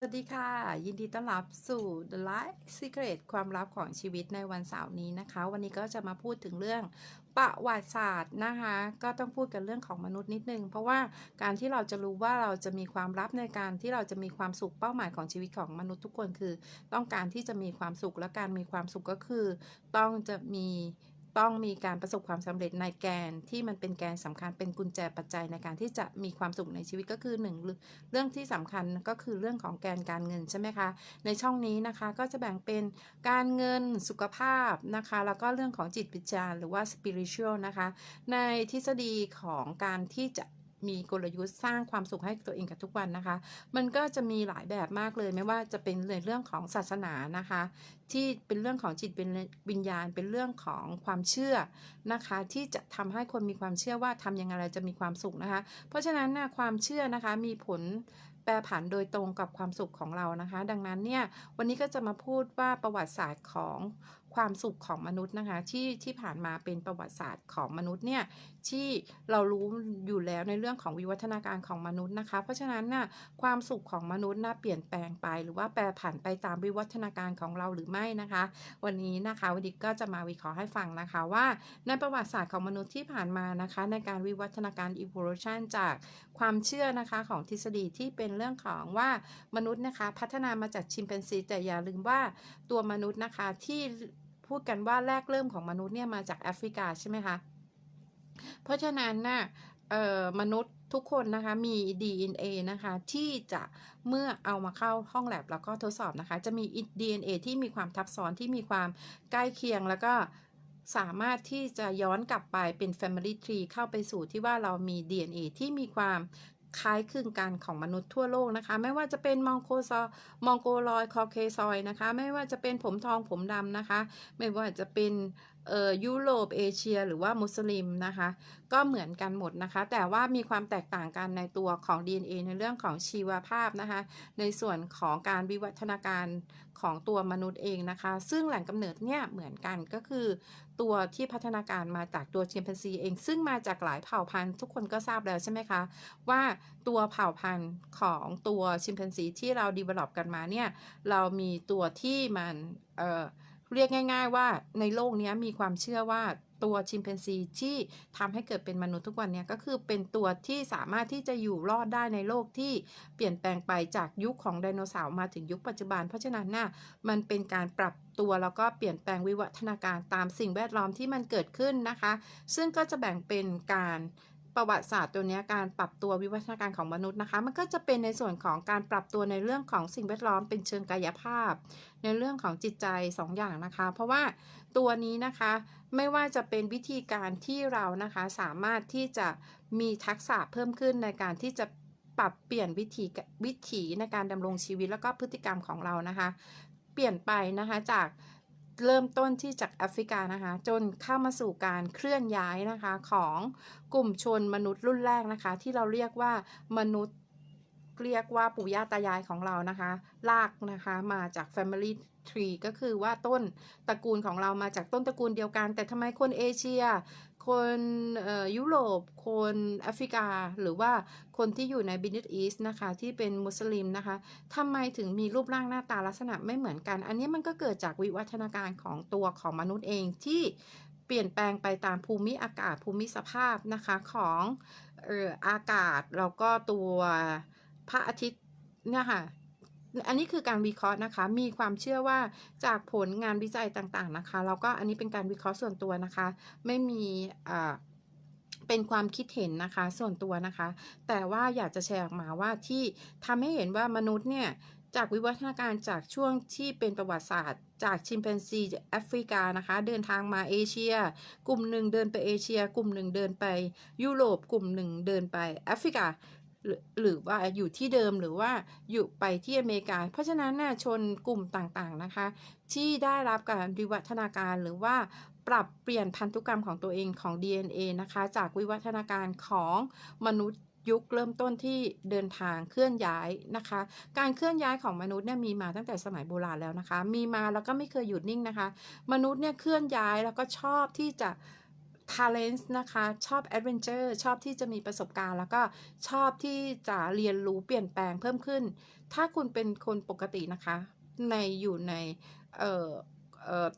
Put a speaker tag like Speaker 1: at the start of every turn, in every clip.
Speaker 1: สวัสดีค่ะ ยินดีต้อนรับสู่ The Life Secret ความลับของชีวิตในวันเสาร์นี้นะคะ วันนี้ก็จะมาพูดถึงเรื่องประวัติศาสตร์นะคะ ก็ต้องพูดกันเรื่องของมนุษย์นิดนึง เพราะว่าการที่เราจะรู้ว่าเราจะมีความลับในการที่เราจะมีความสุขเป้าหมายของชีวิตของมนุษย์ทุกคนคือ ต้องการที่จะมีความสุขและการมีความสุขก็คือ ต้องจะมี ต้องมีการประสบความสำเร็จในแกนที่มันเป็นแกนสำคัญเป็นกุญแจปัจจัยในการที่จะมีความสุขในชีวิตก็คือหนึ่งเรื่องที่สำคัญก็คือเรื่องของแกนการเงินใช่ไหมคะ ในช่องนี้นะคะก็จะแบ่งเป็นการเงินสุขภาพนะคะ แล้วก็เรื่องของจิตวิญญาณหรือว่า spiritual นะคะ ในทฤษฎีของการที่จะ มีกลยุทธ์สร้างความสุขให้ตัวเองกับทุกวันนะคะ มันก็จะมีหลายแบบมากเลยไม่ว่าจะเป็นในเรื่องของศาสนานะคะ ที่เป็นเรื่องของจิตเป็นวิญญาณ เป็นเรื่องของความเชื่อนะคะ ที่จะทำให้คนมีความเชื่อว่าทำยังไงเราจะมีความสุขนะคะ เพราะฉะนั้นนะความเชื่อนะคะมีผลแปรผันโดยตรงกับความสุขของเรานะคะ ดังนั้นเนี่ยวันนี้ก็จะมาพูดว่าประวัติศาสตร์ของความสุขของมนุษย์นะคะที่ที่ผ่านมาเป็นประวัติศาสตร์ของมนุษย์เนี่ยที่เรารู้อยู่แล้วในเรื่องของวิวัฒนาการของมนุษย์นะคะ เพราะฉะนั้นน่ะความสุขของมนุษย์น่ะเปลี่ยนแปลงไป หรือว่าแปรผันไปตามวิวัฒนาการของเราหรือไม่นะคะ วันนี้นะคะวันนี้ก็จะมาวิเคราะห์ให้ฟังนะคะว่า ในประวัติศาสตร์ของมนุษย์ที่ผ่านมานะคะ ในการวิวัฒนาการ evolution จากความเชื่อนะคะของทฤษฎีที่เป็นเรื่องของว่ามนุษย์นะคะ พัฒนามาจากชิมแปนซีแต่อย่าลืมว่าตัวมนุษย์นะคะที่ พูดกันว่าแรกเริ่มของมนุษย์เนี่ยมาจากแอฟริกาใช่ไหมคะ เพราะฉะนั้นน่ะมนุษย์ทุกคนนะคะมี DNA นะคะที่จะเมื่อเอามาเข้าห้องแลบแล้วก็ทดสอบนะคะ จะมี DNA ที่มีความทับซ้อนที่มีความใกล้เคียงแล้วก็สามารถที่จะย้อนกลับไปเป็น Family Tree เข้าไปสู่ที่ว่าเรามี DNA ที่มีความ คล้ายคลึงกันของมนุษย์ทั่วโลกนะคะ ไม่ว่าจะเป็นมองโกซอมองโกลอยคอเคซอยนะคะ ไม่ว่าจะเป็นผมทองผมดำนะคะ ไม่ว่าจะเป็น เอ่อยุโรปเอเชีย หรือว่ามุสลิมนะคะ ก็เหมือนกันหมดนะคะ แต่ว่ามีความแตกต่างกันในตัวของ DNA ในเรื่องของชีวภาพนะคะ ในส่วนของการวิวัฒนาการของตัวมนุษย์เองนะคะ ซึ่งแหล่งกำเนิดเนี่ยเหมือนกันก็คือ ตัวที่พัฒนาการมาจากตัวชิมแปนซีเอง ซึ่งมาจากหลายเผ่าพันธุ์ทุกคนก็ทราบแล้วใช่ไหมคะ ว่าตัวเผ่าพันธุ์ของตัวชิมแปนซีที่เราดีเวล็อปกันมาเนี่ยเรามีตัวที่มันเอ่อ เรียกง่าย ๆ ว่าในโลกนี้มีความเชื่อว่าตัวชิมแปนซีที่ทำให้เกิดเป็นมนุษย์ทุกวันนี้ก็คือเป็นตัวที่สามารถที่จะอยู่รอดได้ในโลกที่เปลี่ยนแปลงไปจากยุคของไดโนเสาร์มาถึงยุคปัจจุบัน เพราะฉะนั้นน่ะมันเป็นการปรับตัวแล้วก็เปลี่ยนแปลงวิวัฒนาการตามสิ่งแวดล้อมที่มันเกิดขึ้นนะคะ ซึ่งก็จะแบ่งเป็นการ ประวัติศาสตร์ตัวนี้การปรับตัววิวัฒนาการของมนุษย์นะคะ มันก็จะเป็นในส่วนของการปรับตัวในเรื่องของสิ่งแวดล้อมเป็นเชิงกายภาพ ในเรื่องของจิตใจ2ออย่างนะคะ เพราะว่าตัวนี้นะคะไม่ว่าจะเป็นวิธีการที่เรานะคะสามารถที่จะมีทักษะเพิ่มขึ้นในการที่จะปรับเปลี่ยนวิธีวิถีในการดำรงชีวิตแล้วก็พฤติกรรมของเรานะคะ เปลี่ยนไปนะคะจาก เริ่มต้นที่จากแอฟริกานะคะ จนเข้ามาสู่การเคลื่อนย้ายนะคะของกลุ่มชนมนุษย์รุ่นแรกนะคะ ที่เราเรียกว่ามนุษย์ เรียกว่าปู่ย่าตายายของเรานะคะลากนะคะมาจาก Family Tree ก็คือว่าต้นตระกูลของเรามาจากต้นตระกูลเดียวกัน แต่ทำไมคนเอเชีย คนยุโรป คนแอฟริกา หรือว่าคนที่อยู่ในบินิตอีสนะคะที่เป็นมุสลิมนะคะทำไมถึงมีรูปร่างหน้าตาลักษณะไม่เหมือนกัน อันนี้มันก็เกิดจากวิวัฒนาการของตัวของมนุษย์เองที่เปลี่ยนแปลงไปตามภูมิอากาศภูมิสภาพนะคะของอออากาศแล้วก็ตัว พระอาทิตย์เนี่ยค่ะอันนี้คือการวิเคราะห์นะคะ มีความเชื่อว่าจากผลงานวิจัยต่างๆนะคะ แล้วก็อันนี้เป็นการวิเคราะห์ส่วนตัวนะคะ ไม่มีอ่าเป็นความคิดเห็นนะคะส่วนตัวนะคะ แต่ว่าอยากจะแชร์ออกมาว่าที่ทำให้เห็นว่ามนุษย์เนี่ยจากวิวัฒนาการจากช่วงที่เป็นประวัติศาสตร์ จากชิมแปนซีแอฟริกานะคะ เดินทางมาเอเชีย กลุ่มหนึ่งเดินไปเอเชีย กลุ่มหนึ่งเดินไปยุโรป กลุ่มหนึ่งเดินไปแอฟริกา หรือว่าอยู่ที่เดิมหรือว่าอยู่ไปที่อเมริกา เพราะฉะนั้นน่ะชนกลุ่มต่างๆนะคะ ที่ได้รับการวิวัฒนาการหรือว่าปรับเปลี่ยนพันธุกรรมของตัวเองของ DNA นะคะ จากวิวัฒนาการของมนุษย์ยุคเริ่มต้นที่เดินทางเคลื่อนย้ายนะคะ การเคลื่อนย้ายของมนุษย์เนี่ยมีมาตั้งแต่สมัยโบราณแล้วนะคะ มีมาแล้วก็ไม่เคยหยุดนิ่งนะคะ มนุษย์เนี่ยเคลื่อนย้ายแล้วก็ชอบที่จะ talent นะคะ ชอบ adventure ชอบที่จะมีประสบการณ์ แล้วก็ชอบที่จะเรียนรู้เปลี่ยนแปลงเพิ่มขึ้น ถ้าคุณเป็นคนปกตินะคะ ในอยู่ใน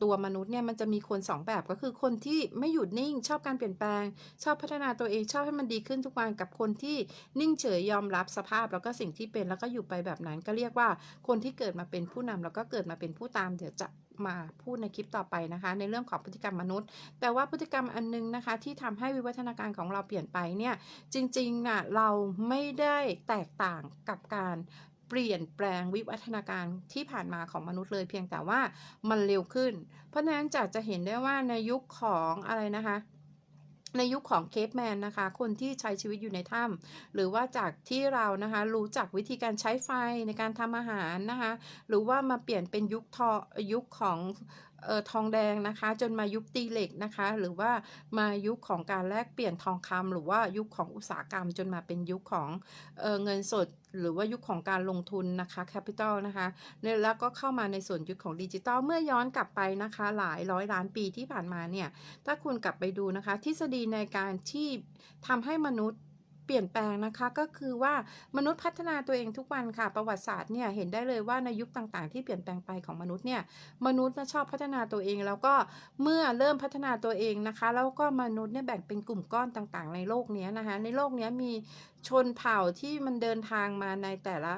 Speaker 1: ตัวมนุษย์เนี่ยมันจะมีคนสองแบบก็คือคนที่ไม่หยุดนิ่ง ชอบการเปลี่ยนแปลง ชอบพัฒนาตัวเองชอบให้มันดีขึ้นทุกวันกับคนที่นิ่งเฉยยอมรับสภาพ แล้วก็สิ่งที่เป็นแล้วก็อยู่ไปแบบนั้นก็เรียกว่าคนที่เกิดมาเป็นผู้นำแล้วก็เกิดมาเป็นผู้ตามเดี๋ยวจะ มาพูดในคลิปต่อไปนะคะ ในเรื่องของพฤติกรรมมนุษย์ แต่ว่าพฤติกรรมอันนึงนะคะ ที่ทำให้วิวัฒนาการของเราเปลี่ยนไปเนี่ยจริงๆน่ะเราไม่ได้แตกต่างกับการเปลี่ยนแปลงวิวัฒนาการที่ผ่านมาของมนุษย์เลยเพียงแต่ว่ามันเร็วขึ้น เพราะฉะนั้นจะจะเห็นได้ว่าในยุคของอะไรนะคะ ในยุคของเคปแมนนะคะ คนที่ใช้ชีวิตอยู่ในถ้ำหรือว่าจากที่เรานะคะ รู้จักวิธีการใช้ไฟในการทำอาหารนะคะ หรือว่ามาเปลี่ยนเป็นยุคทอยุคของ ทองแดงนะคะ จนมายุคตีเหล็กนะคะ หรือว่ามายุคของการแลกเปลี่ยนทองคำหรือว่ายุคของอุตสาหกรรม จนมาเป็นยุคของเออเงินสดหรือว่ายุคของการลงทุนนะคะแคปิตอลนะคะแล้วก็เข้ามาในส่วนยุคของดิจิตอลเมื่อย้อนกลับไปนะคะ หลายร้อยล้านปีที่ผ่านมาเนี่ย ถ้าคุณกลับไปดูนะคะ ทฤษฎีในการที่ทำให้มนุษย์ เปลี่ยนแปลงนะคะก็คือว่ามนุษย์พัฒนาตัวเองทุกวันค่ะ ประวัติศาสตร์เนี่ยเห็นได้เลยว่าในยุคต่างๆ ที่เปลี่ยนแปลงไปของมนุษย์เนี่ยมนุษย์ชอบพัฒนาตัวเอง แล้วก็เมื่อเริ่มพัฒนาตัวเองนะคะ แล้วก็มนุษย์เนี่ยแบ่งเป็นกลุ่มก้อนต่างๆ ในโลกนี้นะคะในโลกนี้มี ชนเผ่าที่มันเดินทางมาในแต่ละ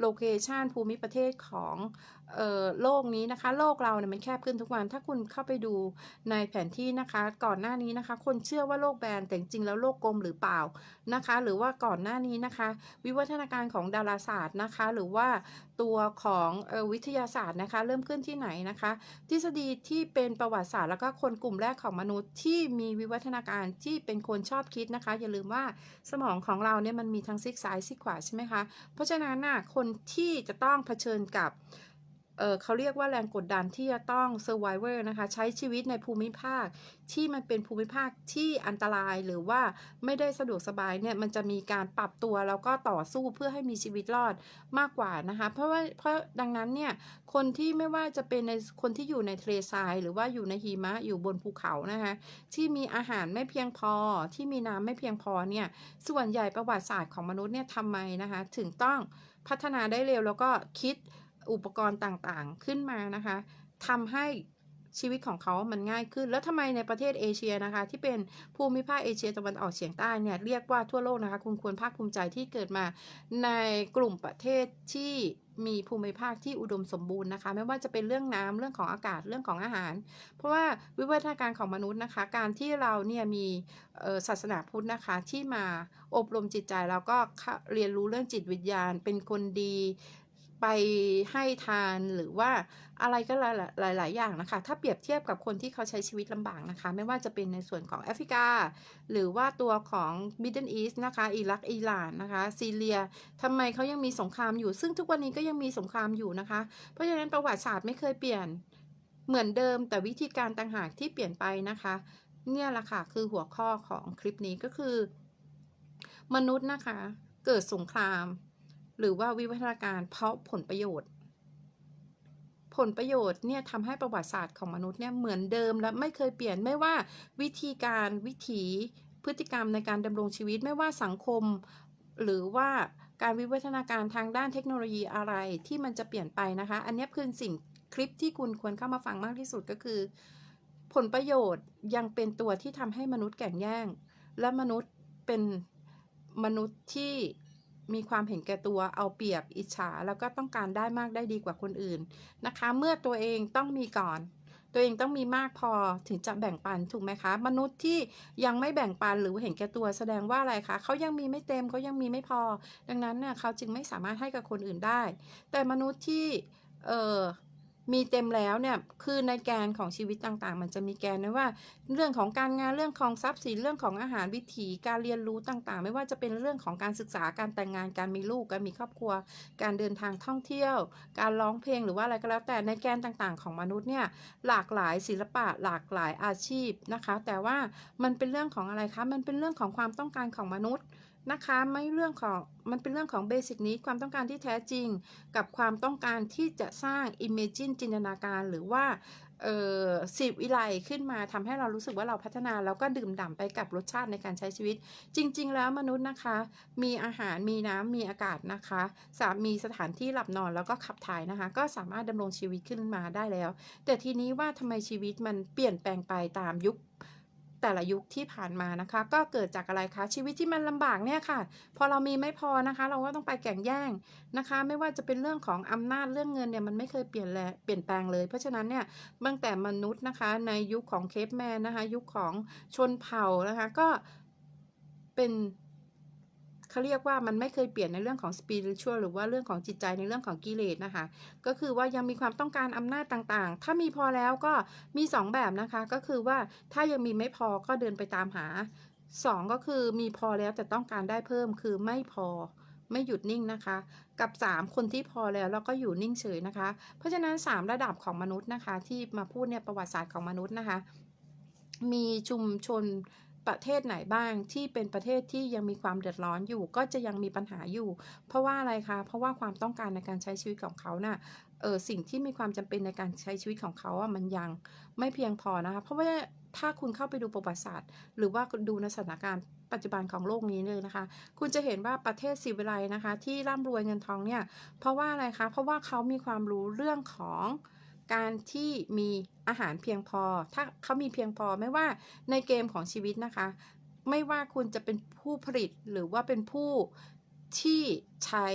Speaker 1: โลเคชันภูมิประเทศของออโลกนี้นะคะ โลกเราเนี่ยมันแคบขึ้นทุกวัน ถ้าคุณเข้าไปดูในแผนที่นะคะ ก่อนหน้านี้นะคะ คนเชื่อว่าโลกแบนแต่จริงแล้วโลกกลมหรือเปล่านะคะ หรือว่าก่อนหน้านี้นะคะ วิวัฒนาการของดาราศาสตร์นะคะ หรือว่า ตัวของออวิทยาศาสตร์นะคะ เริ่มขึ้นที่ไหนนะคะ ทฤษฎีที่เป็นประวัติศาสตร์ แล้วก็คนกลุ่มแรกของมนุษย์ที่มีวิวัฒนาการที่เป็นคนชอบคิดนะคะ อย่าลืมว่าสมองของเราเนี่ยมันมีทั้งซีกซ้ายซีกขวาใช่ไหมคะ เพราะฉะนั้นน่ะคนที่จะต้องเผชิญกับ เเขาเรียกว่าแรงกดดันที่จะต้อง survivor นะคะ ใช้ชีวิตในภูมิภาค ที่มันเป็นภูมิภาคที่อันตรายหรือว่าไม่ได้สะดวกสบายเนี่ยมันจะมีการปรับตัวแล้วก็ต่อสู้เพื่อให้มีชีวิตรอดมากกว่านะคะเพราะว่าเพราะดังนั้นเนี่ยคนที่ไม่ว่าจะเป็นในคนที่อยู่ในทะเลทราย หรือว่าอยู่ในหิมะอยู่บนภูเขานะคะที่มีอาหารไม่เพียงพอ ที่มีน้ำไม่เพียงพอเนี่ยส่วนใหญ่ประวัติศาสตร์ของมนุษย์เนี่ยทำไมนะคะถึงต้องพัฒนาได้เร็วแล้วก็คิด อุปกรณ์ต่างๆขึ้นมานะคะทำให้ชีวิตของเขามันง่ายขึ้น แล้วทำไมในประเทศเอเชียนะคะ ที่เป็นภูมิภาคเอเชียตะวันออกเฉียงใต้เนี่ยเรียกว่าทั่วโลกนะคะ คุณควรภาคภูมิใจที่เกิดมาในกลุ่มประเทศที่มีภูมิภาคที่อุดมสมบูรณ์นะคะ ไม่ว่าจะเป็นเรื่องน้ำเรื่องของอากาศเรื่องของอาหาร เพราะว่าวิวัฒนาการของมนุษย์นะคะ การที่เราเนี่ยมีศาสนาพุทธนะคะ ที่มาอบรมจิตใจแล้วก็เรียนรู้เรื่องจิตวิญญาณ เป็นคนดี ไปให้ทานหรือว่าอะไรก็หลายหลาย ๆ อย่างนะคะ ถ้าเปรียบเทียบกับคนที่เขาใช้ชีวิตลำบากนะคะ ไม่ว่าจะเป็นในส่วนของแอฟริกา หรือว่าตัวของ Middle East นะคะ อิรัก อิหร่านนะคะ ซีเรียทำไมเขายังมีสงครามอยู่ ซึ่งทุกวันนี้ก็ยังมีสงครามอยู่นะคะ เพราะฉะนั้นประวัติศาสตร์ไม่เคยเปลี่ยนเหมือนเดิม แต่วิธีการต่างหากที่เปลี่ยนไปนะคะ เนี่ยแหละค่ะคือหัวข้อของคลิปนี้ก็คือ มนุษย์นะคะ เกิดสงคราม หรือว่าวิวัฒนาการเพราะผลประโยชน์ ผลประโยชน์เนี่ยทำให้ประวัติศาสตร์ของมนุษย์เนี่ยเหมือนเดิมและไม่เคยเปลี่ยนไม่ว่าวิธีการวิถีพฤติกรรมในการดำรงชีวิตไม่ว่าสังคม หรือว่าการวิวัฒนาการทางด้านเทคโนโลยีอะไรที่มันจะเปลี่ยนไปนะคะ อันนี้คือสิ่งคลิปที่คุณควรเข้ามาฟังมากที่สุดก็คือ ผลประโยชน์ยังเป็นตัวที่ทำให้มนุษย์แก่งแย่ง และมนุษย์เป็นมนุษย์ที่ มีความเห็นแก่ตัวเอาเปรียบอิจฉา แล้วก็ต้องการได้มากได้ดีกว่าคนอื่นนะคะ เมื่อตัวเองต้องมีก่อน ตัวเองต้องมีมากพอถึงจะแบ่งปันถูกไหมคะ มนุษย์ที่ยังไม่แบ่งปันหรือเห็นแก่ตัวแสดงว่าอะไรคะเขายังมีไม่เต็มเขายังมีไม่พอ ดังนั้นเนี่ยเขาจึงไม่สามารถให้กับคนอื่นได้ แต่มนุษย์ที่เออ มีเต็มแล้วเนี่ยคือในแกนของชีวิตต่างๆ มันจะมีแกนนะว่า เรื่องของการงานเรื่องของทรัพย์สินเรื่องของอาหารวิถีการเรียนรู้ต่างๆ ไม่ว่าจะเป็นเรื่องของการศึกษาการแต่งงานการมีลูกการมีครอบครัว การเดินทางท่องเที่ยว การร้องเพลงหรือว่าอะไรก็แล้วแต่ในแกนต่างๆ ของมนุษย์เนี่ยหลากหลายศิลปะหลากหลายอาชีพนะคะ แต่ว่ามันเป็นเรื่องของอะไรคะมันเป็นเรื่องของความต้องการของมนุษย์ นะคะไม่เรื่องของมันเป็นเรื่องของเบสิกนี้ความต้องการที่แท้จริง กับความต้องการที่จะสร้าง Imagine จินตนาการหรือว่าสิวิไลขึ้นมาทำให้เรารู้สึกว่าเราพัฒนาแล้วก็ดื่มด่ำไปกับรสชาติในการใช้ชีวิต จริง ๆ แล้วมนุษย์นะคะ มีอาหารมีน้ำมีอากาศนะคะสามีสถานที่หลับนอนแล้วก็ขับถ่ายนะคะ ก็สามารถดำรงชีวิตขึ้นมาได้แล้ว แต่ทีนี้ว่าทำไมชีวิตมันเปลี่ยนแปลงไปตามยุค แต่ละยุคที่ผ่านมานะคะ ก็เกิดจากอะไรคะชีวิตที่มันลำบากเนี่ยค่ะ พอเรามีไม่พอนะคะ เราก็ต้องไปแข่งแย่งนะคะ ไม่ว่าจะเป็นเรื่องของอำนาจเรื่องเงินเนี่ยมันไม่เคยเปลี่ยนแลเปลี่ยนแปลงเลย เพราะฉะนั้นเนี่ยตั้งแต่มนุษย์นะคะ ในยุคของเคปแมนนะคะ ยุคของชนเผ่านะคะก็เป็น เขาเรียกว่ามันไม่เคยเปลี่ยนในเรื่องของสปิริตชัวหรือว่าเรื่องของจิตใจในเรื่องของกิเลสนะคะ ก็คือว่ายังมีความต้องการอำนาจต่างๆ ถ้ามีพอแล้วก็มี 2 แบบนะคะ ก็คือว่าถ้ายังมีไม่พอก็เดินไปตามหา 2 ก็คือมีพอแล้วแต่ต้องการได้เพิ่มคือไม่พอไม่หยุดนิ่งนะคะ กับ 3 คนที่พอแล้วแล้วก็อยู่นิ่งเฉยนะคะ เพราะฉะนั้น 3 ระดับของมนุษย์นะคะ ที่มาพูดเนี่ยประวัติศาสตร์ของมนุษย์นะคะ มีชุมชน ประเทศไหนบ้างที่เป็นประเทศที่ยังมีความเดือดร้อนอยู่ ก็จะยังมีปัญหาอยู่ เพราะว่าอะไรคะ เพราะว่าความต้องการในการใช้ชีวิตของเขาน่ะเออสิ่งที่มีความจำเป็นในการใช้ชีวิตของเขาอะมันยังไม่เพียงพอนะคะ เพราะว่าถ้าคุณเข้าไปดูประวัติศาสตร์ หรือว่าดูในสถานการณ์ปัจจุบันของโลกนี้เลยนะคะ คุณจะเห็นว่าประเทศสิวิไลนะคะ ที่ร่ำรวยเงินทองเนี่ย เพราะว่าอะไรคะ เพราะว่าเขามีความรู้เรื่องของ การที่มีอาหารเพียงพอ ถ้าเขามีเพียงพอไม่ว่าในเกมของชีวิตนะคะ ไม่ว่าคุณจะเป็นผู้ผลิตหรือว่าเป็นผู้ที่ใช้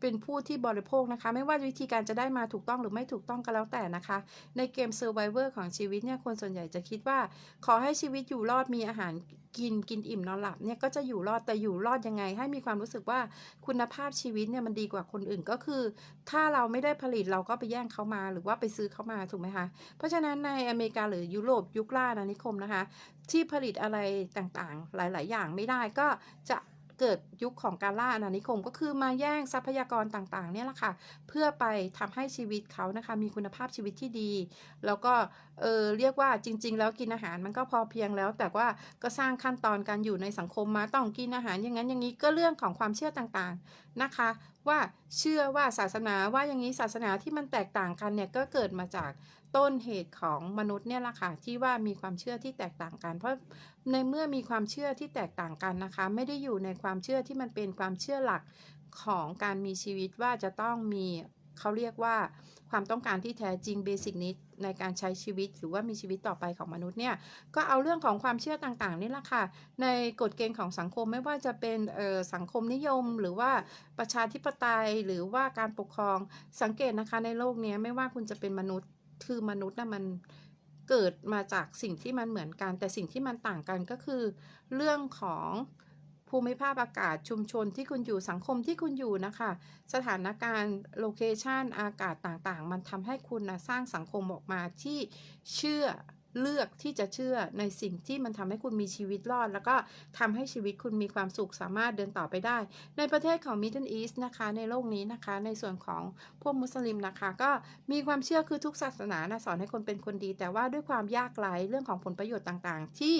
Speaker 1: เป็นผู้ที่บริโภคนะคะ ไม่ว่าวิธีการจะได้มาถูกต้องหรือไม่ถูกต้องก็แล้วแต่นะคะ ในเกม Survivor ของชีวิตเนี่ยคนส่วนใหญ่จะคิดว่า ขอให้ชีวิตอยู่รอดมีอาหารกินกินอิ่มนอนหลับเนี่ยก็จะอยู่รอดแต่อยู่รอดยังไง ให้มีความรู้สึกว่าคุณภาพชีวิตเนี่ยมันดีกว่าคนอื่นก็คือ ถ้าเราไม่ได้ผลิตเราก็ไปแย่งเขามาหรือว่าไปซื้อเขามาถูกไหมคะเพราะฉะนั้นในอเมริกาหรือยุโรปยุคล่าอาณานิคมนะคะ ที่ผลิตอะไรต่างๆ หลาย ๆ อย่างไม่ได้ก็จะ เกิดยุคของการล่าอาณานิคม ก็คือมาแย่งทรัพยากรต่างๆเนี่ยแหละค่ะ เพื่อไปทำให้ชีวิตเขานะคะ มีคุณภาพชีวิตที่ดี แล้วก็เออเรียกว่าจริง ๆ แล้วกินอาหารมันก็พอเพียงแล้ว แต่ว่าก็สร้างขั้นตอนการอยู่ในสังคมมาต้องกินอาหารอย่างนั้นอย่างนี้ก็เรื่องของความเชื่อต่างๆนะคะ ว่าเชื่อว่าศาสนาว่าอย่างนี้ศาสนาที่มันแตกต่างกันเนี่ยก็เกิดมาจาก ต้นเหตุของมนุษย์เนี่ยแหละค่ะที่ว่ามีความเชื่อที่แตกต่างกัน เพราะในเมื่อมีความเชื่อที่แตกต่างกันนะคะ ไม่ได้อยู่ในความเชื่อที่มันเป็นความเชื่อหลักของการมีชีวิตว่าจะต้องมีเขาเรียกว่าความต้องการที่แท้จริงเบสิกนิดในการใช้ชีวิตหรือว่ามีชีวิตต่อไปของมนุษย์เนี่ยก็เอาเรื่องของความเชื่อต่างๆนี่แหละค่ะ ในกฎเกณฑ์ของสังคมไม่ว่าจะเป็นสังคมนิยม หรือว่าประชาธิปไตยหรือว่าการปกครองสังเกตนะคะในโลกนี้ไม่ว่าคุณจะเป็นมนุษย์ คือมนุษย์นะมันเกิดมาจากสิ่งที่มันเหมือนกัน แต่สิ่งที่มันต่างกันก็คือ เรื่องของภูมิภาพอากาศชุมชนที่คุณอยู่สังคมที่คุณอยู่นะคะ สถานการณ์โลเคชันอากาศต่างๆ มันทำให้คุณนะสร้างสังคมออกมาที่เชื่อ เลือกที่จะเชื่อในสิ่งที่มันทำให้คุณมีชีวิตรอด แล้วก็ทำให้ชีวิตคุณมีความสุขสามารถเดินต่อไปได้ ในประเทศของ Middle East นะคะ ในโลกนี้นะคะ ในส่วนของพวกมุสลิมนะคะ ก็มีความเชื่อคือทุกศาสนานะสอนให้คนเป็นคนดี แต่ว่าด้วยความยากไร้เรื่องของผลประโยชน์ต่างๆ ที่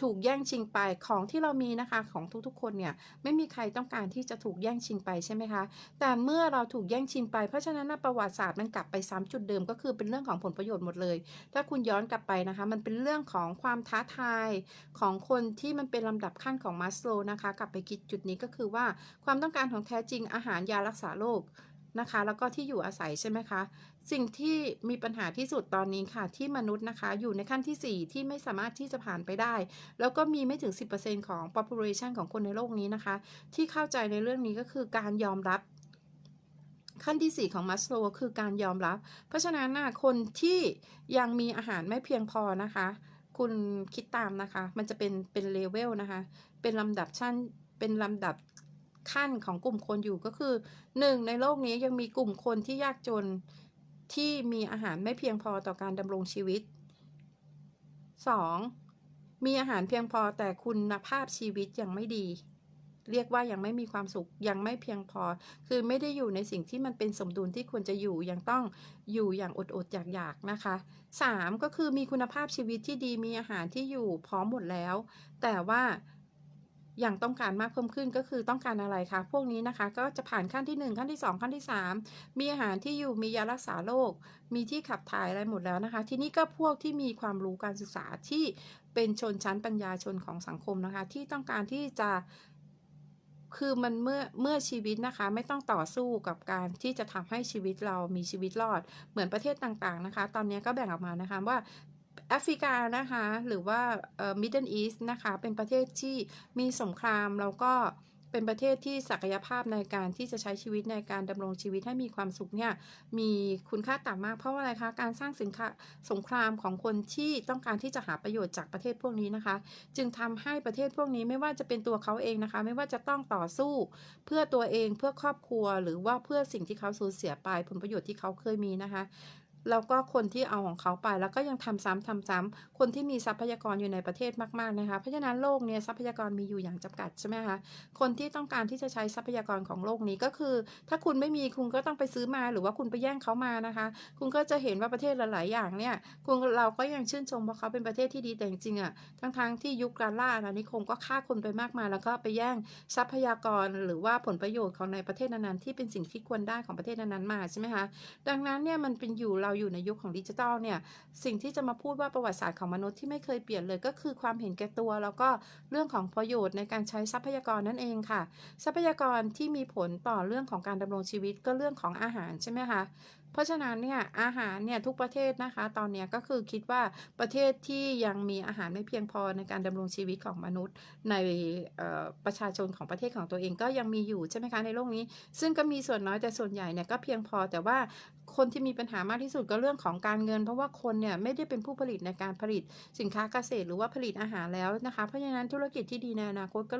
Speaker 1: ถูกแย่งชิงไปของที่เรามีนะคะของทุกๆ คนเนี่ยไม่มีใครต้องการที่จะถูกแย่งชิงไปใช่ไหมคะแต่เมื่อเราถูกแย่งชิงไปเพราะฉะนั้นประวัติศาสตร์มันกลับไปซ้ำจุดเดิมก็คือเป็นเรื่องของผลประโยชน์หมดเลย ถ้าคุณย้อนกลับไปนะคะนะคะมันเป็นเรื่องของความท้าทายของคนที่มันเป็นลำดับขั้นของมัสโลนะคะ กลับไปคิดจุดนี้ก็คือว่าความต้องการของแท้จริงอาหารยารักษาโรคนะคะ แล้วก็ที่อยู่อาศัยใช่ไหมคะ สิ่งที่มีปัญหาที่สุดตอนนี้ค่ะ ที่มนุษย์นะคะ อยู่ในขั้นที่ 4 ที่ไม่สามารถที่จะผ่านไปได้ แล้วก็มีไม่ถึง 10%ของ population ของคนในโลกนี้นะคะ ที่เข้าใจในเรื่องนี้ก็คือการยอมรับ ขั้นที่ 4 ของมัสโลคือการยอมรับ เพราะฉะนั้นนะคนที่ยังมีอาหารไม่เพียงพอนะคะ คุณคิดตามนะคะ มันจะเป็นเป็นเลเวลนะคะ เป็นลำดับชั้นเป็นลำดับขั้นของกลุ่มคนอยู่ก็คือ 1 ในโลกนี้ยังมีกลุ่มคนที่ยากจนที่มีอาหารไม่เพียงพอต่อการดำรงชีวิต 2. มีอาหารเพียงพอแต่คุณภาพชีวิตยังไม่ดี เรียกว่ายังไม่มีความสุขยังไม่เพียงพอ คือไม่ได้อยู่ในสิ่งที่มันเป็นสมดุลที่ควรจะอยู่ยังต้องอยู่อย่างอดอดอยากๆนะคะ 3. ก็คือมีคุณภาพชีวิตที่ดีมีอาหารที่อยู่พร้อมหมดแล้ว แต่ว่าอย่างต้องการมากเพิ่มขึ้นก็คือต้องการอะไรคะ พวกนี้นะคะก็จะผ่านขั้นที่ 1 ขั้นที่ 2 ขั้นที่ 3 มีอาหารที่อยู่มียารักษาโรคมีที่ขับถ่ายอะไรหมดแล้วนะคะ ทีนี้ก็พวกที่มีความรู้การศึกษาที่เป็นชนชั้นปัญญาชนของสังคมนะคะ ที่ต้องการที่จะ คือมันเมื่อเมื่อชีวิตนะคะ ไม่ต้องต่อสู้กับการที่จะทำให้ชีวิตเรามีชีวิตรอด เหมือนประเทศต่างๆนะคะ ตอนนี้ก็แบ่งออกมานะคะว่าแอฟริกานะคะ หรือว่าเอ่อ Middle East นะคะ เป็นประเทศที่มีสงครามแล้วก็ เป็นประเทศที่ศักยภาพในการที่จะใช้ชีวิตในการดำรงชีวิตให้มีความสุขเนี่ยมีคุณค่าต่ำมากเพราะว่าอะไรคะการสร้างสินค้าสงครามของคนที่ต้องการที่จะหาประโยชน์จากประเทศพวกนี้นะคะ จึงทำให้ประเทศพวกนี้ไม่ว่าจะเป็นตัวเขาเองนะคะ ไม่ว่าจะต้องต่อสู้ เพื่อตัวเองเพื่อครอบครัว หรือว่าเพื่อสิ่งที่เขาสูญเสียไปผลประโยชน์ที่เขาเคยมีนะคะ แล้วก็คนที่เอาของเขาไป แล้วก็ยังทำซ้ำทำซ้ำคนที่มีทรัพยากรอยู่ในประเทศมากๆนะคะเพราะฉะนั้นโลกเนี่ยทรัพยากรมีอยู่อย่างจำกัดใช่ไหมคะคนที่ต้องการที่จะใช้ทรัพยากรของโลกนี้ก็คือ ถ้าคุณไม่มีคุณก็ต้องไปซื้อมาหรือว่าคุณไปแย่งเขามานะคะ คุณก็จะเห็นว่าประเทศหลายๆอย่างเนี่ยคุณเราก็ยังชื่นชมว่าเขาเป็นประเทศที่ดีแต่จริงๆอะทั้งๆที่ยุคการล่าอาณานิคมก็ฆ่าคนไปมากมายแล้วก็ไปแย่งทรัพยากรหรือว่าผลประโยชน์ของในประเทศนั้นๆที่เป็นสิ่งที่ควรได้ของประเทศนั้นๆมาใช่ไหมคะดังนั้นเนี่ยมันเป็นอยู่เราอยู่ในยุคของดิจิทัลเนี่ยสิ่งที่จะมาพูดว่าประวัติศาสตร์ของมนุษย์ที่ไม่เคยเปลี่ยนเลยก็คือความเห็นแก่ตัว แล้วก็เรื่องของประโยชน์ในการใช้ทรัพยากรนั่นเองค่ะ ทรัพยากรที่มีผลต่อเรื่องของการดำรงชีวิตก็เรื่องของอาหารใช่ไหมคะ เพราะฉะนั้นเนี่ยอาหารเนี่ยทุกประเทศนะคะ ตอนนี้ก็คือคิดว่าประเทศที่ยังมีอาหารไม่เพียงพอในการดำรงชีวิตของมนุษย์ ในประชาชนของประเทศของตัวเองก็ยังมีอยู่ใช่ไหมคะในโลกนี้ ซึ่งก็มีส่วนน้อยแต่ส่วนใหญ่เนี่ยก็เพียงพอแต่ว่าคนที่มีปัญหามากที่สุดก็เรื่องของการเงิน เพราะว่าคนเนี่ยไม่ได้เป็นผู้ผลิตในการผลิตสินค้าเกษตรหรือว่าผลิตอาหารแล้วนะคะ เพราะฉะนั้นธุรกิจที่ดีในอนาคตก็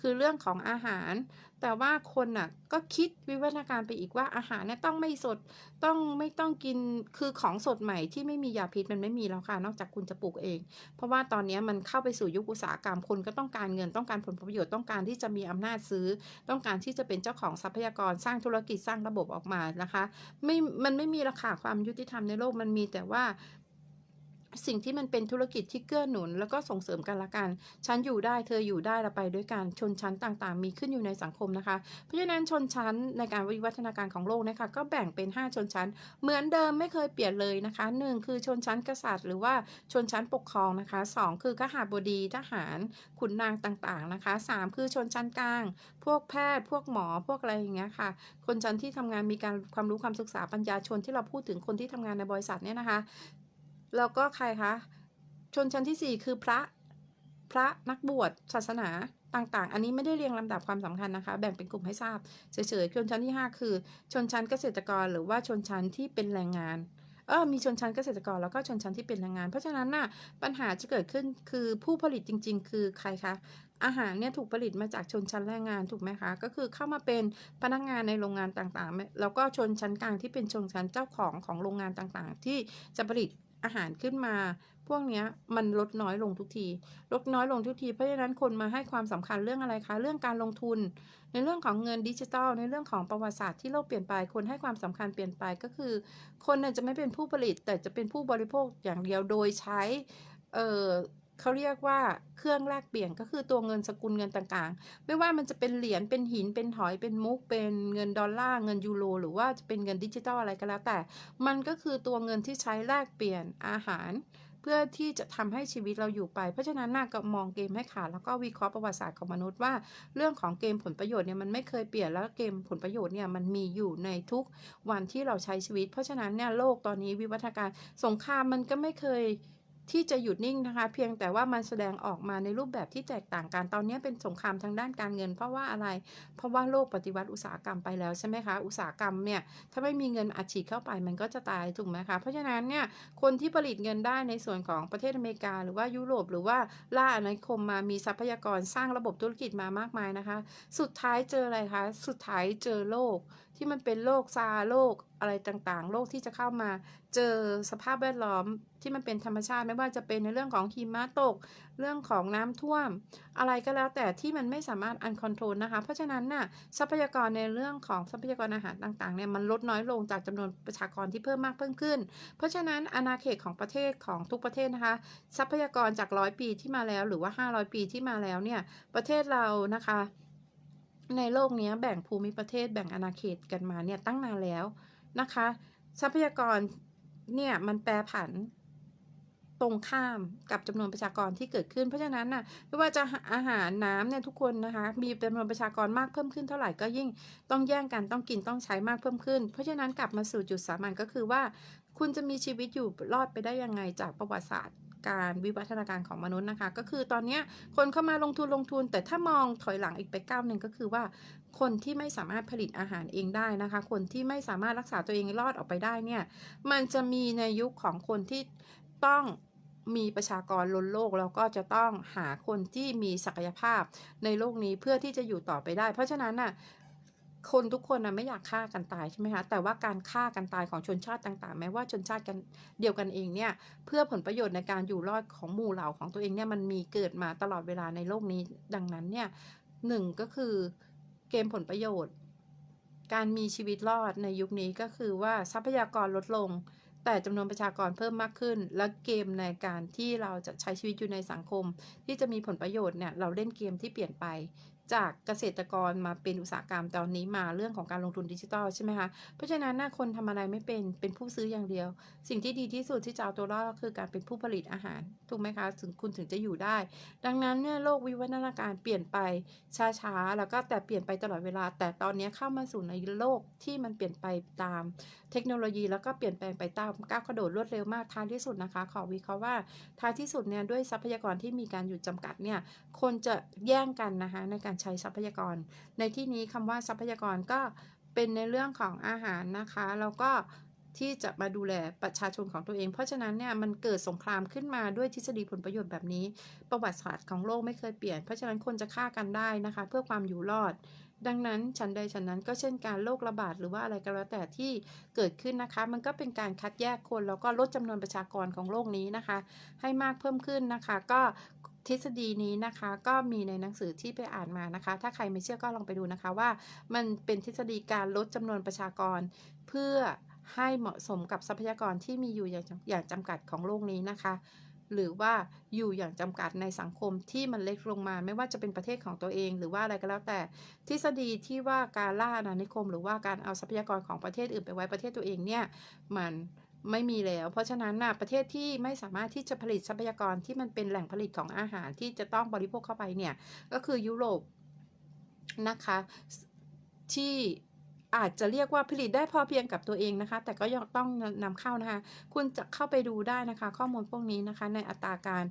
Speaker 1: คือเรื่องของอาหาร แต่ว่าคนน่ะก็คิดวิวัฒนาการไปอีกว่าอาหารเนี่ยต้องไม่สดต้องไม่ต้องกินคือของสดใหม่ที่ไม่มียาพิษมันไม่มีแล้วค่ะนอกจากคุณจะปลูกเอง เพราะว่าตอนนี้มันเข้าไปสู่ยุคอุตสาหกรรมคนก็ต้องการเงินต้องการผลประโยชน์ต้องการที่จะมีอำนาจซื้อ ต้องการที่จะเป็นเจ้าของทรัพยากรสร้างธุรกิจสร้างระบบออกมานะคะ ไม่มันไม่มีราคาความยุติธรรมในโลกมันมีแต่ว่า สิ่งที่มันเป็นธุรกิจที่เกื้อหนุน แล้วก็ส่งเสริมกันละกัน ฉันอยู่ได้เธออยู่ได้เราไปด้วยกันชนชั้นต่างๆ มีขึ้นอยู่ในสังคมนะคะ เพราะฉะนั้นชนชั้นในการวิวัฒนาการของโลกนะคะก็แบ่งเป็น 5 ชนชั้น เหมือนเดิมไม่เคยเปลี่ยนเลยนะคะ 1 คือชนชั้นกษัตริย์ หรือว่าชนชั้นปกครองนะคะ 2 คือขหาบดีทหารขุนนางต่างๆนะคะ 3 คือชนชั้นกลาง พวกแพทย์ พวกหมอพวกอะไรอย่างเงี้ยค่ะคนชั้นที่ทำงานมีการความรู้ความศึกษาปัญญาชนที่เราพูดถึงคนที่ทำงานในบริษัทเนี่ยนะคะ แล้วก็ใครคะ ชนชั้นที่ 4 คือพระพระนักบวชศาสนาต่างๆ อันนี้ไม่ได้เรียงลำดับความสำคัญนะคะ แบ่งเป็นกลุ่มให้ทราบเฉยๆ ชนชั้นที่ 5 คือ ชนชั้นเกษตรกรหรือว่าชนชั้นที่เป็นแรงงาน เออมีชนชั้นเกษตรกรแล้วก็ชนชั้นที่เป็นแรงงาน เพราะฉะนั้นน่ะปัญหาจะเกิดขึ้นคือผู้ผลิตจริง ๆ คือใครคะ อาหารเนี่ยถูกผลิตมาจากชนชั้นแรงงานถูกไหมคะ ก็คือเข้ามาเป็นพนักงานในโรงงานต่างๆ แล้วก็ชนชั้นกลางที่เป็นชนชั้นเจ้าของของโรงงานต่างๆ ที่จะผลิต อาหารขึ้นมา พวกเนี้ยมันลดน้อยลงทุกที ลดน้อยลงทุกที เพราะฉะนั้นคนมาให้ความสำคัญเรื่องอะไรคะ เรื่องการลงทุน ในเรื่องของเงินดิจิทัล ในเรื่องของประวัติศาสตร์ที่โลกเปลี่ยนไป คนให้ความสำคัญเปลี่ยนไปก็คือ คนจะไม่เป็นผู้ผลิตแต่จะเป็นผู้บริโภคอย่างเดียวโดยใช้เอ่อ เขาเรียกว่าเครื่องแลกเปลี่ยนก็คือตัวเงินสกุลเงินต่างๆ ไม่ว่ามันจะเป็นเหรียญเป็นหินเป็นหอยเป็นมุก เป็นเงินดอลลาร์เงินยูโรหรือว่าจะเป็นเงินดิจิทัลอะไรก็แล้วแต่ มันก็คือตัวเงินที่ใช้แลกเปลี่ยนอาหาร เพื่อที่จะทำให้ชีวิตเราอยู่ไป เพราะฉะนั้นน่าก็มองเกมให้ขาดแล้วก็วิเคราะห์ประวัติศาสตร์ของมนุษย์ว่า เรื่องของเกมผลประโยชน์เนี่ยมันไม่เคยเปลี่ยนแล้วเกมผลประโยชน์เนี่ยมันมีอยู่ในทุกวันที่เราใช้ชีวิต เพราะฉะนั้นเนี่ยโลกตอนนี้วิวัฒนาการสงครามมันก็ไม่เคย ที่จะหยุดนิ่งนะคะ เพียงแต่ว่ามันแสดงออกมาในรูปแบบที่แตกต่างกันตอนนี้เป็นสงครามทางด้านการเงิน เพราะว่าอะไร เพราะว่าโลกปฏิวัติอุตสาหกรรมไปแล้วใช่ไหมคะอุตสาหกรรมเนี่ยถ้าไม่มีเงินอัดฉีดเข้าไปมันก็จะตายถูกไหมคะเพราะฉะนั้นเนี่ยคนที่ผลิตเงินได้ในส่วนของประเทศอเมริกา หรือว่ายุโรปหรือว่าล่าอาณานิคมมามีทรัพยากรสร้างระบบธุรกิจมามากมายนะคะ สุดท้ายเจออะไรคะสุดท้ายเจอโลกที่มันเป็นโรคซาร์โรคอะไรต่างๆโรคที่จะเข้ามาเจอสภาพแวดล้อม ที่มันเป็นธรรมชาติไม่ว่าจะเป็นในเรื่องของหิมะตก เรื่องของน้ำท่วม อะไรก็แล้วแต่ที่มันไม่สามารถอันคอนโทรลนะคะ เพราะฉะนั้นน่ะทรัพยากรในเรื่องของทรัพยากรอาหารต่างๆเนี่ยมันลดน้อยลงจากจำนวนประชากรที่เพิ่มมากเพิ่มขึ้น เพราะฉะนั้นอาณาเขตของประเทศของทุกประเทศนะคะ ทรัพยากรจากร้อยปีที่มาแล้วหรือว่า 500 ปีที่มาแล้วเนี่ยประเทศเรานะคะ ในโลกนี้แบ่งภูมิประเทศแบ่งอาณาเขตกันมาเนี่ยตั้งนานแล้วนะคะ ทรัพยากรเนี่ยมันแปรผัน ตรงข้ามกับจำนวนประชากรที่เกิดขึ้น เพราะฉะนั้นน่ะไม่ว่าจะอาหารน้ำเนี่ยทุกคนนะคะมีจำนวนประชากรมากเพิ่มขึ้นเท่าไหร่ก็ยิ่งต้องแย่งกันต้องกินต้องใช้มากเพิ่มขึ้น เพราะฉะนั้นกลับมาสู่จุดสามัญก็คือว่า คุณจะมีชีวิตอยู่รอดไปได้ยังไงจากประวัติศาสตร์การวิวัฒนาการของมนุษย์นะคะ ก็คือตอนนี้คนเข้ามาลงทุนลงทุน แต่ถ้ามองถอยหลังอีกไปก้าวหนึ่งก็คือว่า คนที่ไม่สามารถผลิตอาหารเองได้นะคะ คนที่ไม่สามารถรักษาตัวเองรอดออกไปได้เนี่ยมันจะมีในยุคของคนที่ต้อง มีประชากรล้นโลกแล้วก็จะต้องหาคนที่มีศักยภาพในโลกนี้เพื่อที่จะอยู่ต่อไปได้ เพราะฉะนั้นน่ะคนทุกคนนะไม่อยากฆ่ากันตายใช่ไหมคะแต่ว่าการฆ่ากันตายของชนชาติต่าง ๆ แม้ว่าชนชาติกันเดียวกันเองเนี่ยเพื่อผลประโยชน์ในการอยู่รอดของหมู่เหล่าของตัวเองเนี่ยมันมีเกิดมาตลอดเวลาในโลกนี้ ดังนั้นเนี่ยหนึ่งก็คือเกมผลประโยชน์ การมีชีวิตรอดในยุคนี้ก็คือว่าทรัพยากรลดลง แต่จำนวนประชากรเพิ่มมากขึ้น และเกมในการที่เราจะใช้ชีวิตอยู่ในสังคม ที่จะมีผลประโยชน์เนี่ยเราเล่นเกมที่เปลี่ยนไป จากเกษตรกรมาเป็นอุตสาหกรรมตอนนี้มาเรื่องของการลงทุนดิจิทัลใช่ไหมคะ เพราะฉะนั้นหน่ะคนทำอะไรไม่เป็นเป็นผู้ซื้ออย่างเดียว สิ่งที่ดีที่สุดที่จะเอาตัวรอดก็คือการเป็นผู้ผลิตอาหารถูกไหมคะถึงคุณถึงจะอยู่ได้ ดังนั้นเนี่ยโลกวิวัฒนาการเปลี่ยนไปช้าๆแล้วก็แต่เปลี่ยนไปตลอดเวลา แต่ตอนนี้เข้ามาสู่ในโลกที่มันเปลี่ยนไปตามเทคโนโลยีแล้วก็เปลี่ยนแปลงไปตามก้าวกระโดดรวดเร็วมากท้ายที่สุดนะคะ ขอวิเคราะห์ว่าท้ายที่สุดเนี่ยด้วยทรัพยากรที่มีการหยุดจำกัดเนี่ยคนจะแย่งกันนะคะในการใช้ทรัพยากร ในที่นี้คำว่าทรัพยากรก็เป็นในเรื่องของอาหารนะคะ แล้วก็ที่จะมาดูแลประชาชนของตัวเอง เพราะฉะนั้นเนี่ยมันเกิดสงครามขึ้นมาด้วยทฤษฎีผลประโยชน์แบบนี้ ประวัติศาสตร์ของโลกไม่เคยเปลี่ยน เพราะฉะนั้นคนจะฆ่ากันได้นะคะ เพื่อความอยู่รอด ดังนั้นฉันใดฉันนั้นก็เช่นการโรคระบาดหรือว่าอะไรก็แล้วแต่ที่เกิดขึ้นนะคะ มันก็เป็นการคัดแยกคนแล้วก็ลดจำนวนประชากรของโลกนี้นะคะ ให้มากเพิ่มขึ้นนะคะ ก็ ทฤษฎีนี้นะคะก็มีในหนังสือที่ไปอ่านมานะคะ ถ้าใครไม่เชื่อก็ลองไปดูนะคะว่า มันเป็นทฤษฎีการลดจำนวนประชากร เพื่อให้เหมาะสมกับทรัพยากรที่มีอยู่อย่างจำอย่างจำกัดของโลกนี้นะคะ หรือว่าอยู่อย่างจำกัดในสังคมที่มันเล็กลงมา ไม่ว่าจะเป็นประเทศของตัวเอง หรือว่าอะไรก็แล้วแต่ ทฤษฎีที่ว่าการล่าอาณานิคม หรือว่าการเอาทรัพยากรของประเทศอื่นไปไว้ประเทศตัวเองเนี่ยมัน ไม่มีแล้ว เพราะฉะนั้นน่ะประเทศที่ไม่สามารถที่จะผลิตทรัพยากรที่มันเป็นแหล่งผลิตของอาหารที่จะต้องบริโภคเข้าไปเนี่ย ก็คือยุโรปนะคะที่อาจจะเรียกว่าผลิตได้พอเพียงกับตัวเองนะคะ แต่ก็ยังต้องนำเข้านะคะ คุณจะเข้าไปดูได้นะคะ ข้อมูลพวกนี้นะคะ ในอัตราการ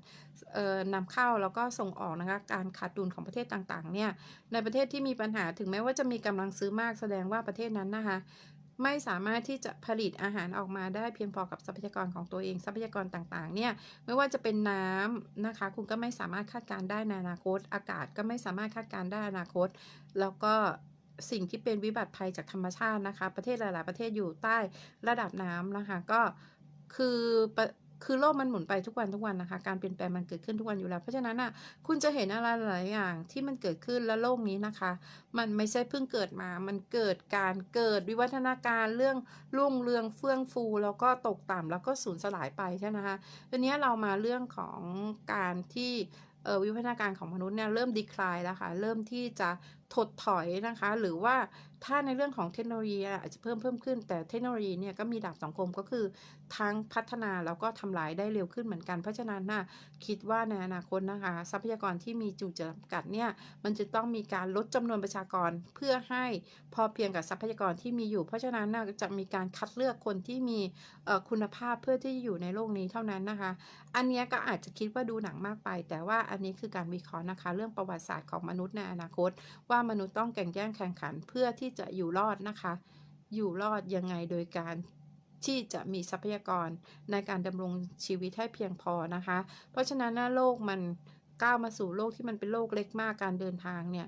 Speaker 1: เอ่อนำเข้าแล้วก็ส่งออกนะคะ การขาดดุลของประเทศต่างๆ เนี่ย ในประเทศที่มีปัญหาถึงแม้ว่าจะมีกำลังซื้อมากแสดงว่าประเทศนั้นนะคะ ไม่สามารถที่จะผลิตอาหารออกมาได้เพียงพอกับทรัพยากรของตัวเองทรัพยากรต่างๆเนี่ยไม่ว่าจะเป็นน้ำนะคะ คุณก็ไม่สามารถคาดการณ์ได้ในอนาคต อากาศก็ไม่สามารถคาดการณ์ได้อนาคต แล้วก็สิ่งที่เป็นวิบัติภัยจากธรรมชาตินะคะ ประเทศหลาย ๆ ประเทศอยู่ใต้ระดับน้ำนะคะก็คือป คือโลกมันหมุนไปทุกวันทุกวันนะคะ การเปลี่ยนแปลงมันเกิดขึ้นทุกวันอยู่แล้ว เพราะฉะนั้นน่ะคุณจะเห็นอะไรหลายอย่างที่มันเกิดขึ้นและโลกนี้นะคะ มันไม่ใช่เพิ่งเกิดมา มันเกิดการเกิดวิวัฒนาการเรื่องรุ่งเรืองเฟื่องฟู แล้วก็ตกต่ำแล้วก็สูญสลายไปใช่ไหมคะทีนี้เรามาเรื่องของการที่วิวัฒนาการของมนุษย์เนี่ยเริ่มดีคลายแล้วค่ะเริ่มที่จะถดถอยนะคะ หรือว่า ถ้าในเรื่องของเทคโนโลยีอาจจะเพิ่มเพิ่มขึ้น แต่เทคโนโลยีเนี่ยก็มีดาบสองคมก็คือทั้งพัฒนาแล้วก็ทำลายได้เร็วขึ้นเหมือนกัน เพราะฉะนั้นนะคิดว่าในอนาคตนะคะ ทรัพยากรที่มีจุจำกัดเนี่ยมันจะต้องมีการลดจำนวนประชากรเพื่อให้พอเพียงกับทรัพยากรที่มีอยู่ เพราะฉะนั้นน่ะจะมีการคัดเลือกคนที่มีคุณภาพเพื่อที่จะอยู่ในโลกนี้เท่านั้นนะคะ อันนี้ก็อาจจะคิดว่าดูหนังมากไป แต่ว่าอันนี้คือการวิเคราะห์นะคะ เรื่องประวัติศาสตร์ของมนุษย์ในอนาคต ว่ามนุษย์ต้องแข่งแย่งแข่งขันเพื่อที่จะอยู่รอดนะคะ อยู่รอดยังไงโดยการที่จะมีทรัพยากรในการดำรงชีวิตให้เพียงพอนะคะ เพราะฉะนั้นโลกมันก้าวมาสู่โลกที่มันเป็นโลกเล็กมากการเดินทางเนี่ย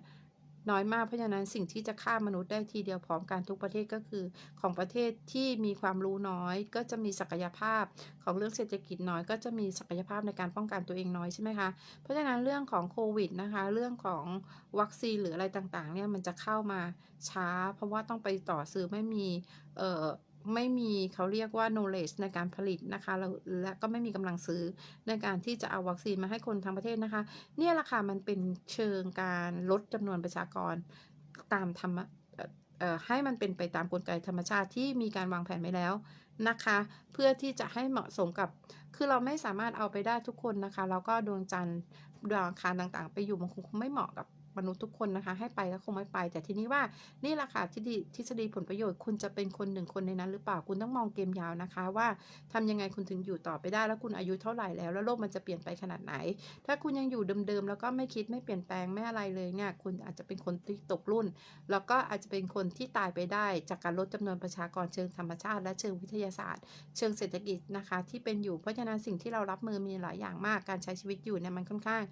Speaker 1: น้อยมากเพราะฉะนั้นสิ่งที่จะฆ่ามนุษย์ได้ทีเดียวพร้อมกันทุกประเทศก็คือ ของประเทศที่มีความรู้น้อย ก็จะมีศักยภาพของเรื่องเศรษฐกิจน้อยก็จะมีศักยภาพในการป้องกันตัวเองน้อยใช่ไหมคะเพราะฉะนั้นเรื่องของโควิดนะคะเรื่องของวัคซีนหรืออะไรต่างๆเนี่ยมันจะเข้ามาช้า เพราะว่าต้องไปต่อซื้อไม่มีเอ่อ ไม่มีเขาเรียกว่า knowledge ในการผลิตนะคะแล้วและก็ไม่มีกำลังซื้อในการที่จะเอาวัคซีนมาให้คนทั้งประเทศนะคะ เนี่ยแหละค่ะมันเป็นเชิงการลดจำนวนประชากรตามธรรมะให้มันเป็นไปตามกลไกธรรมชาติที่มีการวางแผนไว้แล้วนะคะ เพื่อที่จะให้เหมาะสมกับ คือเราไม่สามารถเอาไปได้ทุกคนนะคะ แล้วก็ดวงจันทร์ดาวอังคารต่างๆ ไปอยู่มันคงไม่เหมาะกับ มนุษย์ทุกคนนะคะ ให้ไปก็คงไม่ไป แต่ทีนี้ว่านี่แหละค่ะที่ดีทฤษฎีผลประโยชน์คุณจะเป็นคนหนึ่งคนในนั้นหรือเปล่าคุณต้องมองเกมยาวนะคะ ว่าทำยังไงคุณถึงอยู่ต่อไปได้ แล้วคุณอายุเท่าไหร่แล้ว แล้วโลกมันจะเปลี่ยนไปขนาดไหน ถ้าคุณยังอยู่เดิมๆแล้วก็ไม่คิดไม่เปลี่ยนแปลงไม่อะไรเลยเนี่ยคุณอาจจะเป็นคนที่ตกรุ่น แล้วก็อาจจะเป็นคนที่ตายไปได้ จากการลดจำนวนประชากรเชิงธรรมชาติ และเชิงวิทยาศาสตร์ เชิงเศรษฐกิจนะคะ ที่เป็นอยู่เพราะฉะนั้นสิ่งที่เรารับมือมีหลายอย่างมากการใช้ชีวิตอยู่เนี่ยมันค่อนข้าง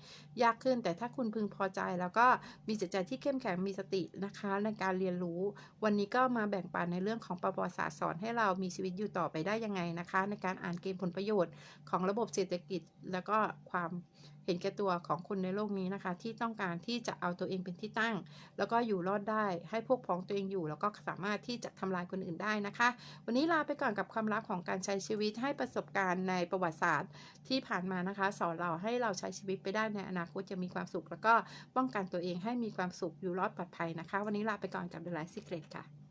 Speaker 1: ยากขึ้นแต่ถ้าคุณพึงพอใจแล้วก็มีจิตใจที่เข้มแข็งมีสตินะคะในการเรียนรู้ วันนี้ก็มาแบ่งปันในเรื่องของประวัติศาสตร์สอนให้เรามีชีวิตอยู่ต่อไปได้ยังไงนะคะ ในการอ่านเกมผลประโยชน์ของระบบเศรษฐกิจ แล้วก็ความ ห็นแก่ตัวของคนในโลกนี้นะคะ ที่ต้องการที่จะเอาตัวเองเป็นที่ตั้ง แล้วก็อยู่รอดได้ให้พวกพ้องตัวเองอยู่ แล้วก็สามารถที่จะทำลายคนอื่นได้นะคะ วันนี้ลาไปก่อนกับความลับของการใช้ชีวิตให้ประสบการณ์ในประวัติศาสตร์ที่ผ่านมานะคะ สอนเราให้เราใช้ชีวิตไปได้ในอนาคตจะมีความสุข แล้วก็ป้องกันตัวเองให้มีความสุขอยู่รอดปลอดภัยนะคะ วันนี้ลาไปก่อนกับ The Life Secret ค่ะ